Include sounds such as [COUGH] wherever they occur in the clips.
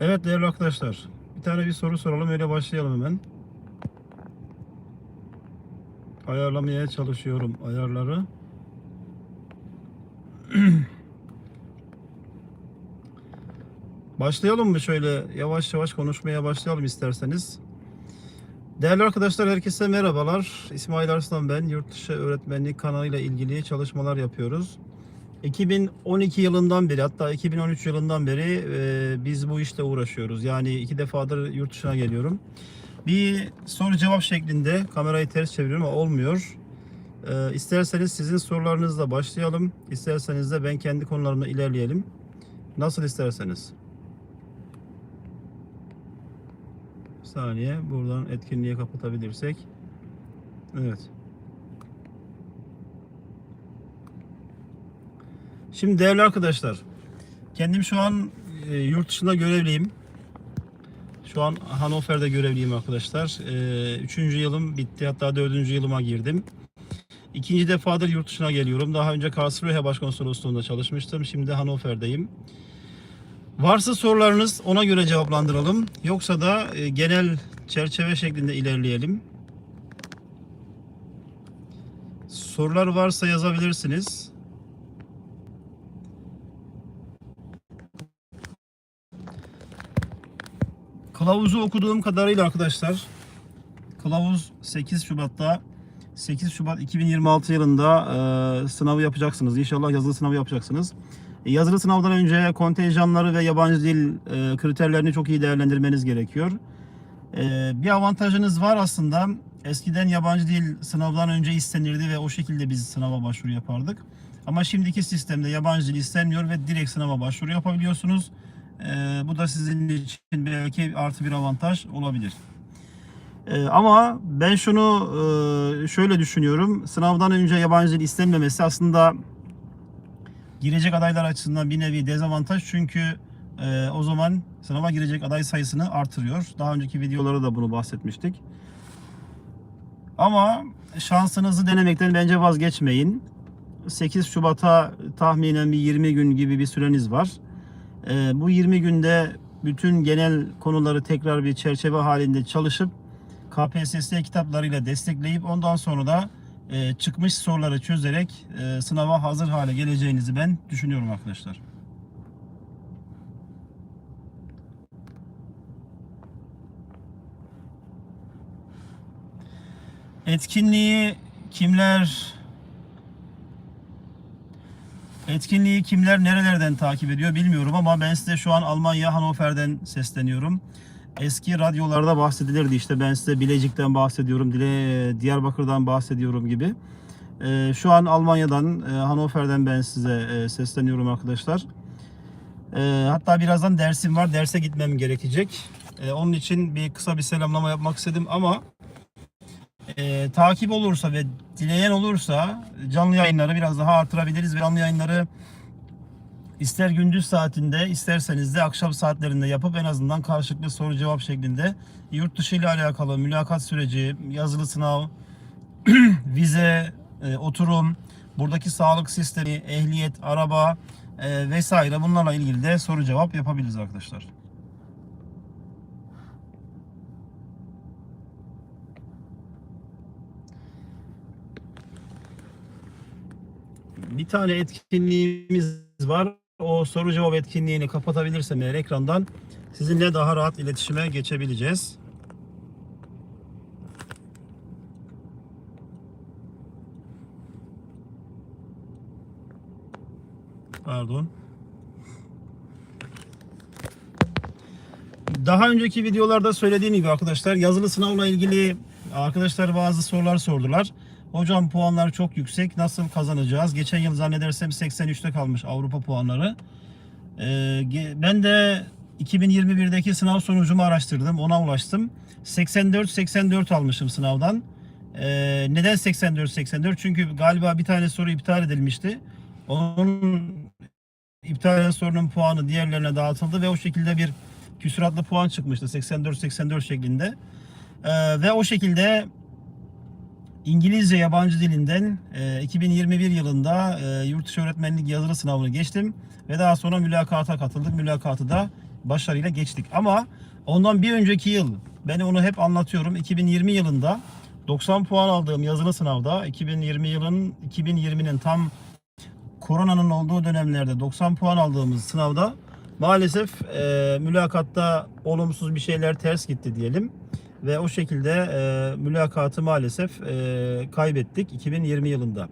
Evet değerli arkadaşlar. Bir tane bir soru soralım öyle başlayalım hemen. Ayarlamaya çalışıyorum ayarları. [CLEARS THROAT] Başlayalım mı şöyle yavaş yavaş konuşmaya başlayalım isterseniz. Değerli arkadaşlar herkese merhabalar. İsmail Arslan ben. Yurtdışı öğretmenlik kanalıyla ilgili çalışmalar yapıyoruz. 2012 yılından beri hatta 2013 yılından beri e, biz bu işle uğraşıyoruz. Yani iki defadır yurt dışına geliyorum. Bir soru cevap şeklinde kamerayı ters çeviriyorum ama olmuyor. E, isterseniz sizin sorularınızla başlayalım. İsterseniz de ben kendi konularımla ilerleyelim. Nasıl isterseniz. Bir saniye buradan etkinliğe kapatabilirsek. Evet. Şimdi değerli arkadaşlar, kendim şu an e, yurt dışında görevliyim. Şu an Hannover'de görevliyim arkadaşlar. E, üçüncü yılım bitti, hatta dördüncü yılıma girdim. İkinci defadır yurt dışına geliyorum. Daha önce Karlsruhe Başkonsolosluğu'nda çalışmıştım. Şimdi Hannover'deyim. Varsa sorularınız ona göre cevaplandıralım. Yoksa da e, genel çerçeve şeklinde ilerleyelim. Sorular varsa yazabilirsiniz. Kılavuzu okuduğum kadarıyla arkadaşlar kılavuz 8 Şubat'ta 8 Şubat 2026 yılında e, sınavı yapacaksınız. İnşallah yazılı sınavı yapacaksınız. E, yazılı sınavdan önce kontenjanları ve yabancı dil e, kriterlerini çok iyi değerlendirmeniz gerekiyor. E, bir avantajınız var aslında. Eskiden yabancı dil sınavdan önce istenirdi ve o şekilde biz sınava başvuru yapardık. Ama şimdiki sistemde yabancı dil istenmiyor ve direkt sınava başvuru yapabiliyorsunuz. Ee, bu da sizin için belki artı bir avantaj olabilir. Ee, ama ben şunu e, şöyle düşünüyorum. Sınavdan önce yabancı dil istenmemesi aslında girecek adaylar açısından bir nevi dezavantaj. Çünkü e, o zaman sınava girecek aday sayısını artırıyor. Daha önceki videolarda da bunu bahsetmiştik. Ama şansınızı denemekten bence vazgeçmeyin. 8 Şubat'a tahminen bir 20 gün gibi bir süreniz var. Ee, bu 20 günde bütün genel konuları tekrar bir çerçeve halinde çalışıp KPSS kitaplarıyla destekleyip ondan sonra da e, çıkmış soruları çözerek e, sınava hazır hale geleceğinizi ben düşünüyorum arkadaşlar. Etkinliği kimler Etkinliği kimler nerelerden takip ediyor bilmiyorum ama ben size şu an Almanya Hannover'den sesleniyorum. Eski radyolarda bahsedilirdi işte ben size Bilecik'ten bahsediyorum, Dile, Diyarbakır'dan bahsediyorum gibi. Ee, şu an Almanya'dan, e, Hannover'den ben size e, sesleniyorum arkadaşlar. E, hatta birazdan dersim var, derse gitmem gerekecek. E, onun için bir kısa bir selamlama yapmak istedim ama e, takip olursa ve dileyen olursa canlı yayınları biraz daha artırabiliriz ve canlı yayınları ister gündüz saatinde isterseniz de akşam saatlerinde yapıp en azından karşılıklı soru cevap şeklinde yurt dışı ile alakalı mülakat süreci, yazılı sınav, [CLEARS THROAT] vize, e, oturum, buradaki sağlık sistemi, ehliyet, araba e, vesaire bunlarla ilgili de soru cevap yapabiliriz arkadaşlar. Bir tane etkinliğimiz var. O soru cevap etkinliğini kapatabilirsem eğer ekrandan sizinle daha rahat iletişime geçebileceğiz. Pardon. Daha önceki videolarda söylediğim gibi arkadaşlar yazılı sınavla ilgili arkadaşlar bazı sorular sordular. Hocam puanlar çok yüksek. Nasıl kazanacağız? Geçen yıl zannedersem 83'te kalmış Avrupa puanları. Ee, ben de 2021'deki sınav sonucumu araştırdım. Ona ulaştım. 84-84 almışım sınavdan. Ee, neden 84-84? Çünkü galiba bir tane soru iptal edilmişti. Onun iptal edilen sorunun puanı diğerlerine dağıtıldı ve o şekilde bir küsuratlı puan çıkmıştı 84-84 şeklinde. Ee, ve o şekilde İngilizce yabancı dilinden e, 2021 yılında e, yurt dışı öğretmenlik yazılı sınavını geçtim ve daha sonra mülakata katıldık. Mülakatı da başarıyla geçtik. Ama ondan bir önceki yıl ben onu hep anlatıyorum. 2020 yılında 90 puan aldığım yazılı sınavda 2020 yılın 2020'nin tam koronanın olduğu dönemlerde 90 puan aldığımız sınavda maalesef e, mülakatta olumsuz bir şeyler ters gitti diyelim ve o şekilde e, mülakatı maalesef e, kaybettik 2020 yılında.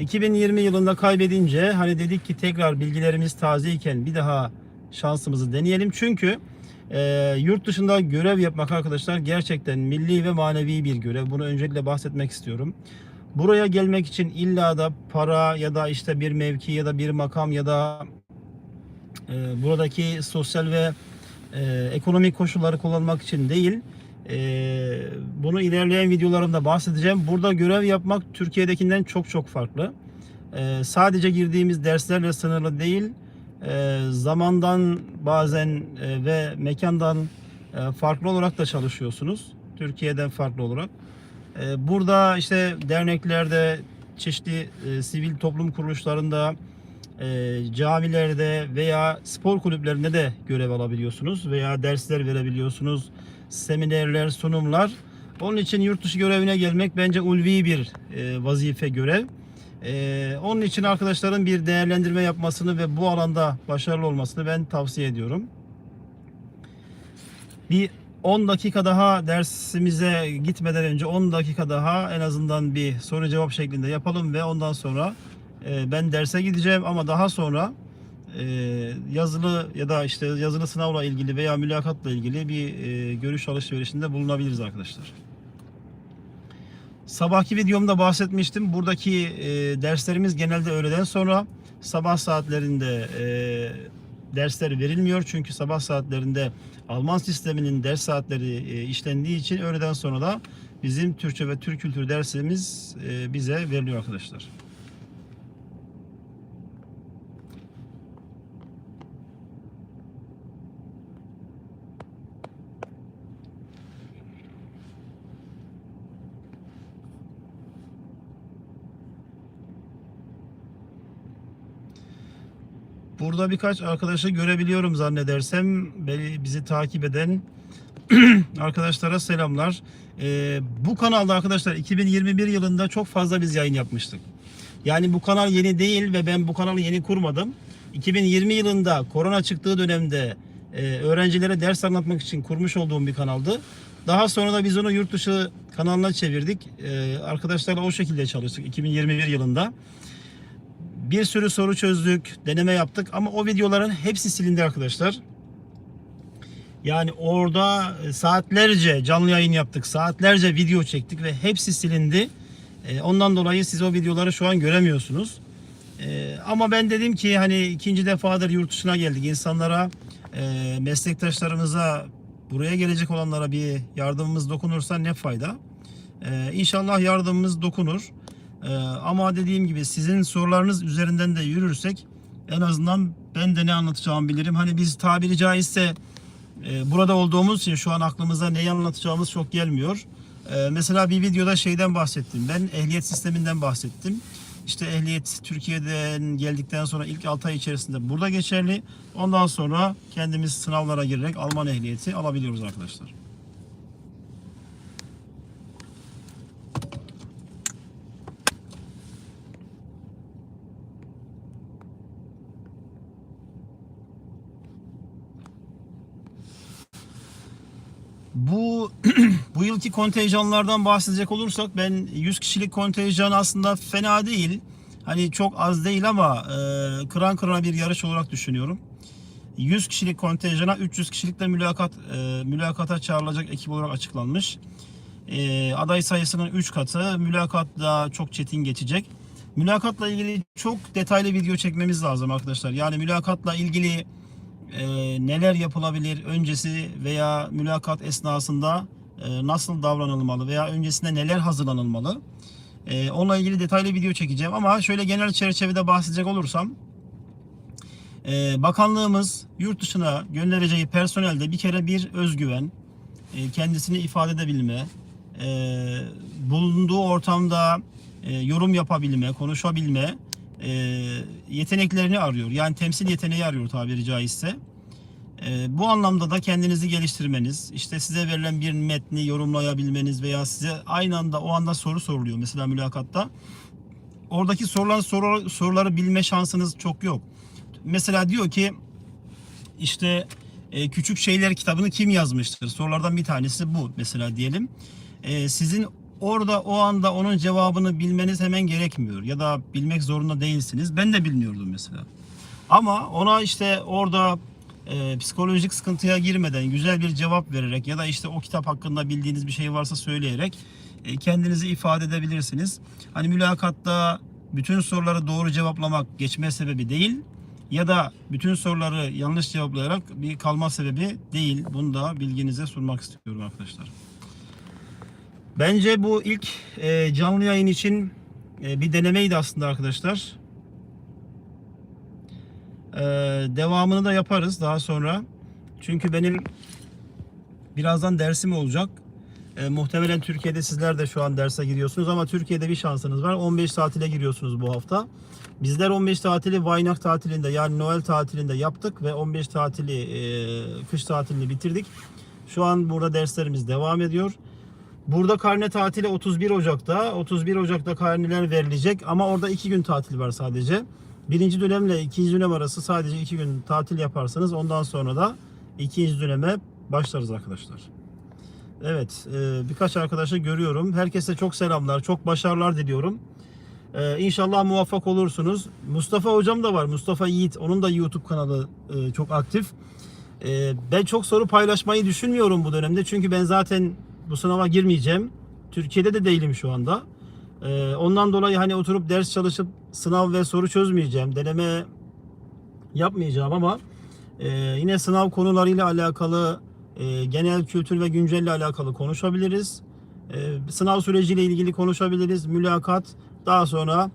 2020 yılında kaybedince hani dedik ki tekrar bilgilerimiz tazeyken bir daha şansımızı deneyelim. Çünkü e, yurt dışında görev yapmak arkadaşlar gerçekten milli ve manevi bir görev. Bunu öncelikle bahsetmek istiyorum. Buraya gelmek için illa da para ya da işte bir mevki ya da bir makam ya da e, buradaki sosyal ve e, ekonomik koşulları kullanmak için değil. E, bunu ilerleyen videolarımda bahsedeceğim. Burada görev yapmak Türkiye'dekinden çok çok farklı. E, sadece girdiğimiz derslerle sınırlı değil. E, zamandan bazen e, ve mekandan e, farklı olarak da çalışıyorsunuz. Türkiye'den farklı olarak. Burada işte derneklerde, çeşitli e, sivil toplum kuruluşlarında, e, camilerde veya spor kulüplerinde de görev alabiliyorsunuz veya dersler verebiliyorsunuz, seminerler, sunumlar. Onun için yurt dışı görevine gelmek bence ulvi bir e, vazife görev. E, onun için arkadaşların bir değerlendirme yapmasını ve bu alanda başarılı olmasını ben tavsiye ediyorum. Bir 10 dakika daha dersimize gitmeden önce 10 dakika daha en azından bir soru cevap şeklinde yapalım ve ondan sonra e, ben derse gideceğim ama daha sonra e, yazılı ya da işte yazılı sınavla ilgili veya mülakatla ilgili bir e, görüş alışverişinde bulunabiliriz arkadaşlar. Sabahki videomda bahsetmiştim. Buradaki e, derslerimiz genelde öğleden sonra sabah saatlerinde e, dersler verilmiyor. Çünkü sabah saatlerinde Alman sisteminin ders saatleri e, işlendiği için öğleden sonra da bizim Türkçe ve Türk kültürü dersimiz e, bize veriliyor arkadaşlar. Burada birkaç arkadaşı görebiliyorum zannedersem. Bizi takip eden [CLEARS THROAT] arkadaşlara selamlar. Ee, bu kanalda arkadaşlar 2021 yılında çok fazla biz yayın yapmıştık. Yani bu kanal yeni değil ve ben bu kanalı yeni kurmadım. 2020 yılında korona çıktığı dönemde e, öğrencilere ders anlatmak için kurmuş olduğum bir kanaldı. Daha sonra da biz onu yurt dışı kanalına çevirdik. E, arkadaşlarla o şekilde çalıştık 2021 yılında. Bir sürü soru çözdük, deneme yaptık ama o videoların hepsi silindi arkadaşlar. Yani orada e, saatlerce canlı yayın yaptık, saatlerce video çektik ve hepsi silindi. E, Ondan dolayı siz o videoları şu an göremiyorsunuz. E, Ama ben dedim ki hani ikinci defadır yurt dışına geldik. İnsanlara, meslektaşlarımıza, buraya gelecek olanlara bir yardımımız dokunursa ne fayda. İnşallah yardımımız dokunur. Ee, ama dediğim gibi sizin sorularınız üzerinden de yürürsek en azından ben de ne anlatacağımı bilirim. Hani biz tabiri caizse e, burada olduğumuz için şu an aklımıza neyi anlatacağımız çok gelmiyor. Ee, mesela bir videoda şeyden bahsettim. Ben ehliyet sisteminden bahsettim. İşte ehliyet Türkiye'den geldikten sonra ilk 6 ay içerisinde burada geçerli. Ondan sonra kendimiz sınavlara girerek Alman ehliyeti alabiliyoruz arkadaşlar. Bu [CLEARS THROAT] bu yılki kontenjanlardan bahsedecek olursak ben 100 kişilik kontenjan aslında fena değil. Hani çok az değil ama e, kıran kırana bir yarış olarak düşünüyorum. 100 kişilik kontenjana 300 kişilikle mülakat e, mülakata çağrılacak ekip olarak açıklanmış. E, aday sayısının 3 katı. Mülakat da çok çetin geçecek. Mülakatla ilgili çok detaylı video çekmemiz lazım arkadaşlar. Yani mülakatla ilgili e, neler yapılabilir öncesi veya mülakat esnasında e, nasıl davranılmalı veya öncesinde neler hazırlanılmalı. E, onunla ilgili detaylı video çekeceğim ama şöyle genel çerçevede bahsedecek olursam e, bakanlığımız yurt dışına göndereceği personelde bir kere bir özgüven, e, kendisini ifade edebilme, e, bulunduğu ortamda e, yorum yapabilme, konuşabilme e, yeteneklerini arıyor. Yani temsil yeteneği arıyor tabiri caizse. Ee, bu anlamda da kendinizi geliştirmeniz, işte size verilen bir metni yorumlayabilmeniz veya size aynı anda o anda soru soruluyor mesela mülakatta. Oradaki sorulan soru, soruları bilme şansınız çok yok. Mesela diyor ki işte e, Küçük Şeyler kitabını kim yazmıştır? Sorulardan bir tanesi bu mesela diyelim. E, sizin orada o anda onun cevabını bilmeniz hemen gerekmiyor ya da bilmek zorunda değilsiniz. Ben de bilmiyordum mesela. Ama ona işte orada e, psikolojik sıkıntıya girmeden güzel bir cevap vererek ya da işte o kitap hakkında bildiğiniz bir şey varsa söyleyerek e, kendinizi ifade edebilirsiniz. Hani mülakatta bütün soruları doğru cevaplamak geçme sebebi değil ya da bütün soruları yanlış cevaplayarak bir kalma sebebi değil. Bunu da bilginize sunmak istiyorum arkadaşlar. Bence bu ilk e, canlı yayın için e, bir denemeydi aslında arkadaşlar. E, devamını da yaparız daha sonra. Çünkü benim birazdan dersim olacak. E, muhtemelen Türkiye'de sizler de şu an derse giriyorsunuz ama Türkiye'de bir şansınız var. 15 tatile giriyorsunuz bu hafta. Bizler 15 tatili Waynak tatilinde yani Noel tatilinde yaptık ve 15 tatili e, kış tatilini bitirdik. Şu an burada derslerimiz devam ediyor. Burada karne tatili 31 Ocak'ta. 31 Ocak'ta karneler verilecek ama orada 2 gün tatil var sadece. Birinci dönemle ikinci dönem arası sadece 2 gün tatil yaparsanız ondan sonra da ikinci döneme başlarız arkadaşlar. Evet e, birkaç arkadaşı görüyorum. Herkese çok selamlar, çok başarılar diliyorum. Ee, inşallah muvaffak olursunuz. Mustafa hocam da var. Mustafa Yiğit. Onun da YouTube kanalı e, çok aktif. Ee, ben çok soru paylaşmayı düşünmüyorum bu dönemde. Çünkü ben zaten bu sınava girmeyeceğim. Türkiye'de de değilim şu anda. Ee, ondan dolayı hani oturup ders çalışıp sınav ve soru çözmeyeceğim. Deneme yapmayacağım ama e, yine sınav konularıyla alakalı e, genel kültür ve güncelle alakalı konuşabiliriz. E, sınav süreciyle ilgili konuşabiliriz. Mülakat, daha sonra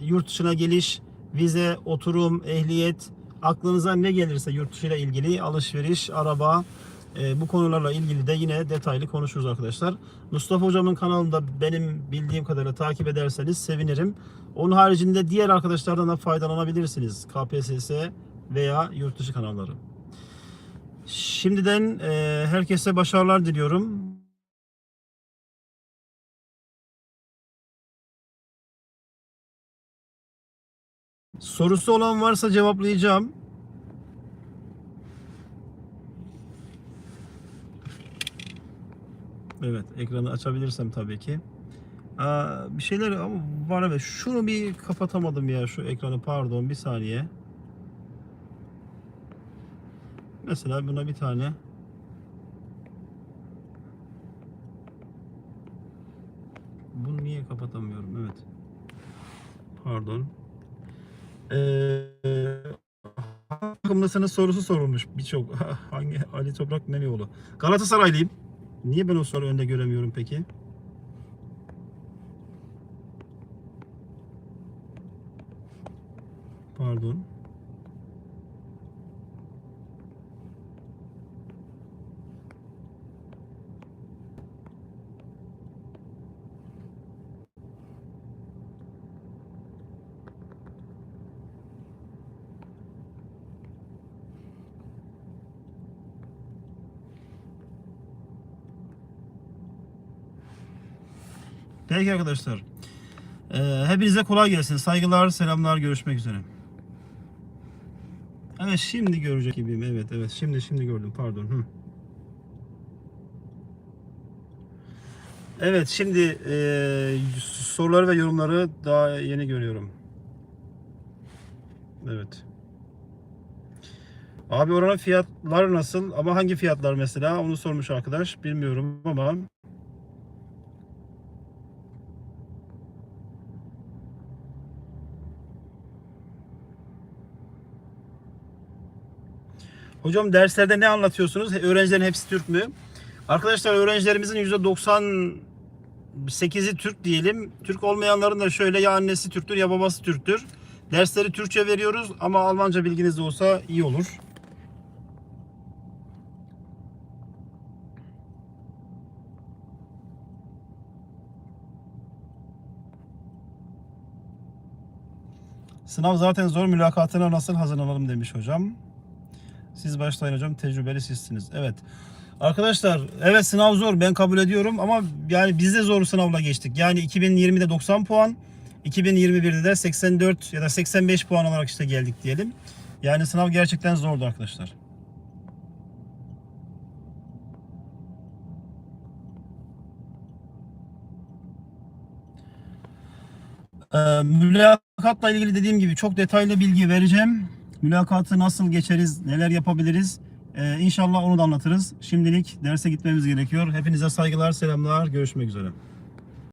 yurt dışına geliş, vize, oturum, ehliyet, aklınıza ne gelirse yurt dışıyla ilgili alışveriş, araba, e, bu konularla ilgili de yine detaylı konuşuruz arkadaşlar. Mustafa hocamın kanalında benim bildiğim kadarıyla takip ederseniz sevinirim. Onun haricinde diğer arkadaşlardan da faydalanabilirsiniz. KPSS veya yurt dışı kanalları. Şimdiden e, herkese başarılar diliyorum. Sorusu olan varsa cevaplayacağım. Evet, ekranı açabilirsem tabii ki. Aa, bir şeyler ama var evet. Şunu bir kapatamadım ya şu ekranı pardon bir saniye. Mesela buna bir tane Bunu niye kapatamıyorum? Evet. Pardon. Ee, [LAUGHS] takımlısınız sorusu sorulmuş birçok. [LAUGHS] Hangi Ali Toprak Memioğlu? Galatasaraylıyım. Niye ben o soru önde göremiyorum peki? Pardon. Peki arkadaşlar. Ee, hepinize kolay gelsin. Saygılar, selamlar, görüşmek üzere. Evet şimdi görecek gibiyim. Evet evet şimdi şimdi gördüm pardon. Hı. Evet şimdi e, soruları ve yorumları daha yeni görüyorum. Evet. Abi oranın fiyatlar nasıl? Ama hangi fiyatlar mesela? Onu sormuş arkadaş. Bilmiyorum ama Hocam derslerde ne anlatıyorsunuz? Öğrencilerin hepsi Türk mü? Arkadaşlar öğrencilerimizin %98'i Türk diyelim. Türk olmayanların da şöyle ya annesi Türktür ya babası Türktür. Dersleri Türkçe veriyoruz ama Almanca bilginiz de olsa iyi olur. Sınav zaten zor mülakatına nasıl hazırlanalım demiş hocam. Siz başlayın hocam. Tecrübeli sizsiniz. Evet. Arkadaşlar evet sınav zor ben kabul ediyorum ama yani biz de zor sınavla geçtik. Yani 2020'de 90 puan, 2021'de de 84 ya da 85 puan olarak işte geldik diyelim. Yani sınav gerçekten zordu arkadaşlar. Ee, mülakatla ilgili dediğim gibi çok detaylı bilgi vereceğim. Mülakatı nasıl geçeriz, neler yapabiliriz? Ee, inşallah onu da anlatırız. Şimdilik derse gitmemiz gerekiyor. Hepinize saygılar, selamlar. Görüşmek üzere.